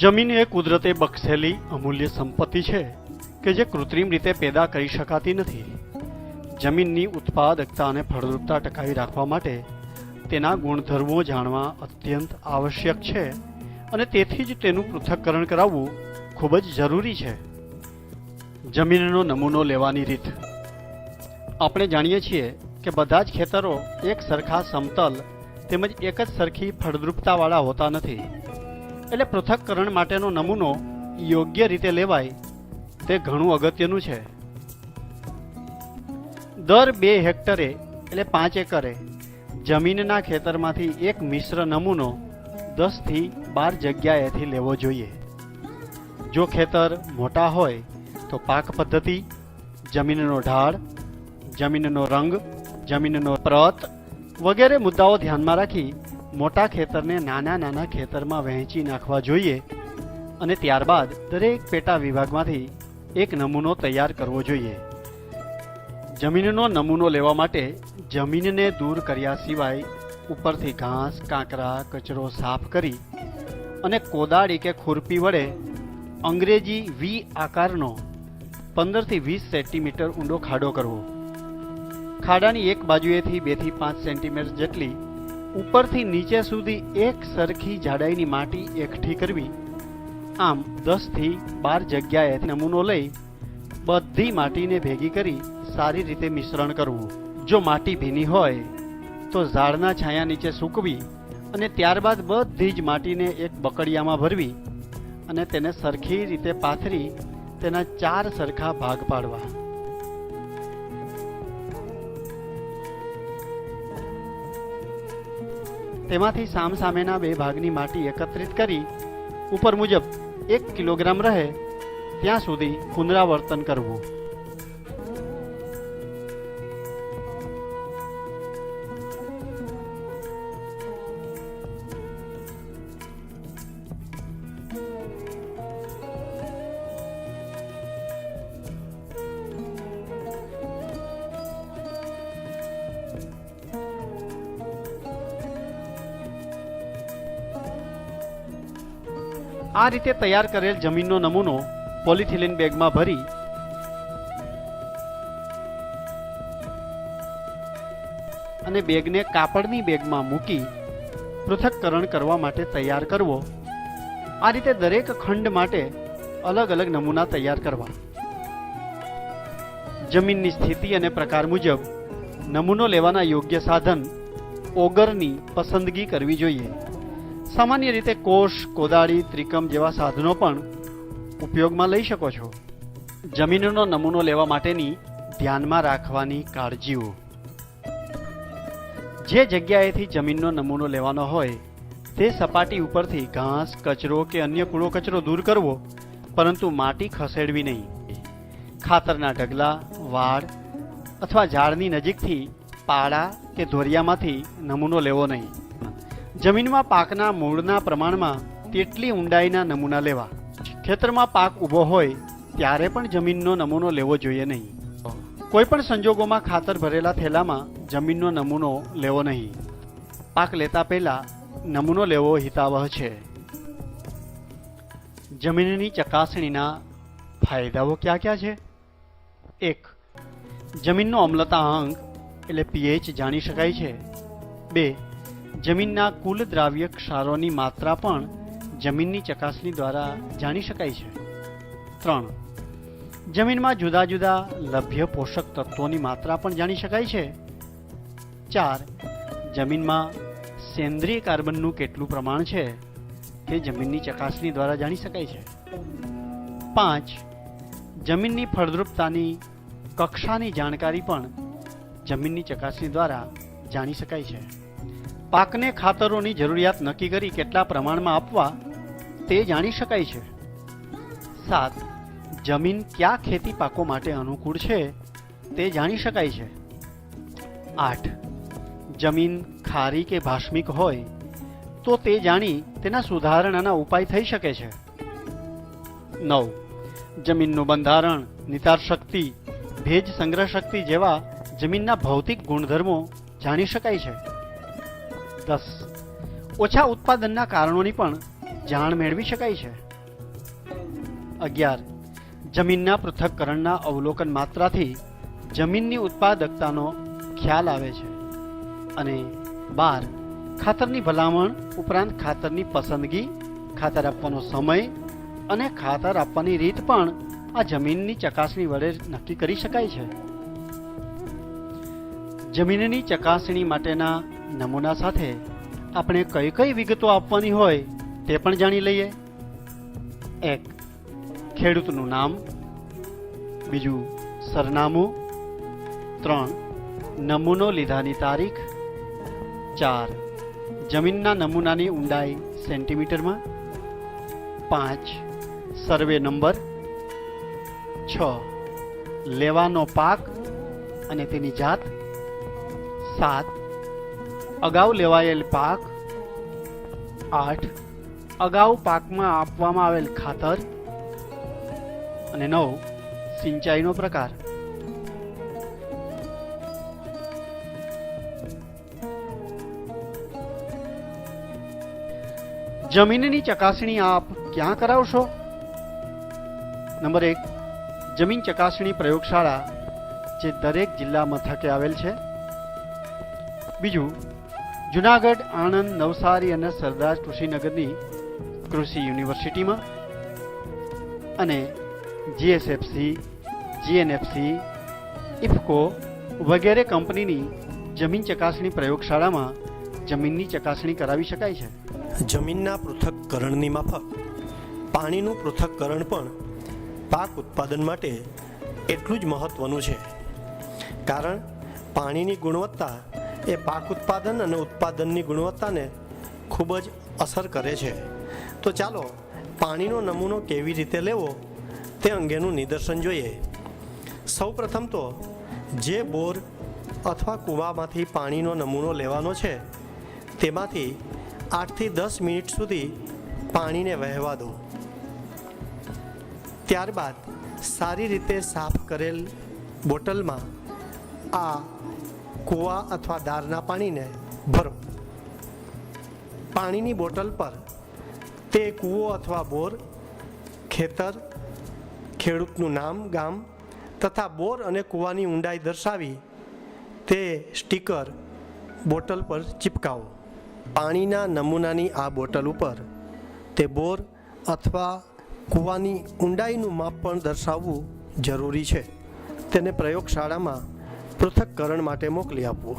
જમીન એ કુદરતે બક્ષેલી અમૂલ્ય સંપત્તિ છે કે જે કૃત્રિમ રીતે પેદા કરી શકાતી નથી. જમીનની ઉત્પાદકતા અને ફળદ્રુપતા ટકાવી રાખવા માટે તેના ગુણધર્મો જાણવા અત્યંત આવશ્યક છે અને તેથી જ તેનું પૃથક્કરણ કરાવવું ખૂબ જ જરૂરી છે. જમીનનો નમૂનો લેવાની રીત. આપણે જાણીએ છીએ કે બધા જ ખેતરો એક સરખા સમતલ તેમજ એક જ સરખી ફળદ્રુપતાવાળા હોતા નથી. એટલે પૃથક્કરણ માટેનો નમૂનો યોગ્ય રીતે લેવાય, તે ઘણું અગત્યનું છે. દર બે હેક્ટરે, એટલે પાંચ એકરે, જમીનના ખેતરમાંથી એક મિશ્ર નમૂનો દસથી બાર જગ્યાએથી લેવો જોઈએ. જો ખેતર મોટા હોય, તો પાક પદ્ધતિ, જમીનનો ઢાળ, જમીનનો રંગ, જમીનનો પ્રત વગેરે મુદ્દાઓ ધ્યાનમાં રાખી મોટા ખેતરને નાના નાના ખેતરમાં વહેંચી નાખવા જોઈએ અને ત્યારબાદ દરેક પેટા વિભાગમાંથી એક નમૂનો તૈયાર કરવો જોઈએ. જમીનનો નમૂનો લેવા માટે જમીનને દૂર કર્યા સિવાય ઉપરથી ઘાસ, કાંકરા, કચરો સાફ કરી અને કોદાળી કે ખુરપી વડે અંગ્રેજી વી આકારનો પંદરથી વીસ સેન્ટીમીટર ઊંડો ખાડો કરવો. ખાડાની એક બાજુએથી બેથી પાંચ સેન્ટીમીટર જેટલી ઉપરથી નીચે સુધી એક સરખી જાડાઈની માટી એકઠી કરવી. આમ દસથી બાર જગ્યાએ નમૂનો લઈ બધી માટીને ભેગી કરી સારી રીતે મિશ્રણ કરવું. જો માટી ભીની હોય તો ઝાડના છાયા નીચે સૂકવી અને ત્યારબાદ બધી જ માટીને એક બકડિયામાં ભરવી અને તેને સરખી રીતે પાથરી તેના ચાર સરખા ભાગ પાડવા. તેમાંથી સામસામેના બે ભાગની માટી એકત્રિત કરી ઉપર મુજબ એક કિલોગ્રામ રહે, ત્યાં સુધી પુનરાવર્તન કરવું. આ રીતે તૈયાર કરેલ જમીનનો નમૂનો પોલિથિલિન બેગમાં ભરી અને બેગને કાપડની બેગમાં મૂકી પૃથક્કરણ કરવા માટે તૈયાર કરવો. આ રીતે દરેક ખંડ માટે અલગ અલગ નમૂના તૈયાર કરવા. જમીનની સ્થિતિ અને પ્રકાર મુજબ નમૂનો લેવાના યોગ્ય સાધન ઓગરની પસંદગી કરવી જોઈએ. સામાન્ય રીતે કોષ, કોદાળી, ત્રિકમ જેવા સાધનો પણ ઉપયોગમાં લઈ શકો છો. જમીનનો નમૂનો લેવા માટેની ધ્યાનમાં રાખવાની કાળજીઓ. જે જગ્યાએથી જમીનનો નમૂનો લેવાનો હોય, તે સપાટી ઉપરથી ઘાસ, કચરો કે અન્ય કૂળો કચરો દૂર કરવો, પરંતુ માટી ખસેડવી નહીં. ખાતરના ઢગલા વાડ અથવા ઝાડની નજીકથી પાડા કે ધોરિયામાંથી નમૂનો લેવો નહીં. જમીનમાં પાકના મૂળના પ્રમાણમાં તેટલી ઊંડાઈના નમૂના લેવા. ખેતરમાં પાક ઊભો હોય, ત્યારે પણ જમીનનો નમૂનો લેવો જોઈએ નહીં. કોઈ પણ સંજોગોમાં ખાતર ભરેલા થેલામાં જમીનનો નમૂનો લેવો નહીં. પાક લેતા પહેલા નમૂનો લેવો હિતાવહ છે. જમીનની ચકાસણીના ફાયદાઓ ક્યાં ક્યાં છે? એક, જમીનનો અમ્લતાંક એટલે પીએચ જાણી શકાય છે. બે જમીનના કુલ દ્રાવ્ય ક્ષારોની માત્રા પણ જમીનની ચકાસણી દ્વારા જાણી શકાય છે. ત્રણ. જમીનમાં જુદા જુદા લભ્ય પોષક તત્વોની માત્રા પણ જાણી શકાય છે. ચાર. જમીનમાં સેન્દ્રિય કાર્બનનું કેટલું પ્રમાણ છે તે જમીનની ચકાસણી દ્વારા જાણી શકાય છે. પાંચ. જમીનની ફળદ્રુપતાની કક્ષાની જાણકારી પણ જમીનની ચકાસણી દ્વારા જાણી શકાય છે. પાકને ખાતરોની જરૂરિયાત નક્કી કરી કેટલા પ્રમાણમાં આપવા તે જાણી શકાય છે. સાત, જમીન કયા ખેતી પાકો માટે અનુકૂળ છે તે જાણી શકાય છે. આઠ, જમીન ખારી કે ભાષ્મિક હોય તો તે જાણી તેના સુધારણાના ઉપાય થઈ શકે છે. નવ, જમીનનું બંધારણ, નિતાર શક્તિ, ભેજ સંગ્રહ શક્તિ જેવા જમીનના ભૌતિક ગુણધર્મો જાણી શકાય છે. દસ. ઓછા ઉત્પાદનના કારણોની પણ જાણ મેળવી શકાય છે. અગિયાર. જમીનના પૃથક્કરણના અવલોકન માત્રાથી જમીનની ઉત્પાદકતાનો ખ્યાલ આવે છે. અને બાર, ખાતરની ભલામણ ઉપરાંત ખાતરની પસંદગી, ખાતર આપવાનો સમય અને ખાતર આપવાની રીત પણ આ જમીનની ચકાસણી વડે નક્કી કરી શકાય છે. જમીનની ચકાસણી માટેના નમૂના સાથે આપણે કઈ કઈ વિગતો આપવાની હોય તે પણ જાણી લઈએ. એક, ખેડૂતનું નામ. બીજું, સરનામું. ત્રણ, નમૂનો લીધાની તારીખ. ચાર, જમીનના નમૂનાની ઊંડાઈ સેન્ટીમીટરમાં. પાંચ, સર્વે નંબર. છ, લેવાનો પાક અને તેની જાત. સાત અગાઉ લેવાયેલ પાક આઠ, અગાઉ પાકમાં આપવામાં આવેલ ખાતર અને નવ, સિંચાઈનો પ્રકાર. જમીનની ચકાસણી આપ ક્યાં કરાવશો? નંબર એક, જમીન ચકાસણી પ્રયોગશાળા જે દરેક જિલ્લા મથકે આવેલ છે. બીજું જુનાગઢ, આણંદ, નવસારી અને સરદાર કૃષિનગરની કૃષિ યુનિવર્સિટીમાં અને જીએસએફસી, જીએનએફસી, ઇફકો વગેરે કંપનીની જમીન ચકાસણી પ્રયોગશાળામાં જમીનની ચકાસણી કરાવી શકાય છે. જમીનના પૃથક્કરણની માફક, પાણીનું પૃથક્કરણ પણ પાક ઉત્પાદન માટે એટલું જ મહત્વનું છે. કારણ પાણીની ગુણવત્તા એ પાક ઉત્પાદન અને ઉત્પાદનની ગુણવત્તાને ખૂબ જ અસર કરે છે. તો ચાલો, પાણીનો નમૂનો કેવી રીતે લેવો તે અંગેનું નિદર્શન જોઈએ. સૌપ્રથમ તો, જે બોર અથવા કૂવામાંથી પાણીનો નમૂનો લેવાનો છે, તેમાંથી આઠથી દસ મિનિટ સુધી પાણીને વહેવા દો. ત્યારબાદ સારી રીતે સાફ કરેલ બોટલમાં આ કૂવા અથવા દારના પાણીને ભરો. પાણીની બોટલ પર તે કૂવો અથવા બોર, ખેતર, ખેડૂતનું નામ, ગામ તથા બોર અને કૂવાની ઊંડાઈ દર્શાવી તે સ્ટીકર બોટલ પર ચિપકાવો. પાણીના નમૂનાની આ બોટલ ઉપર તે બોર અથવા કૂવાની ઊંડાઈનું માપ પણ દર્શાવવું જરૂરી છે. તેને પ્રયોગશાળામાં પૃથક્કરણ માટે મોકલી આપવું.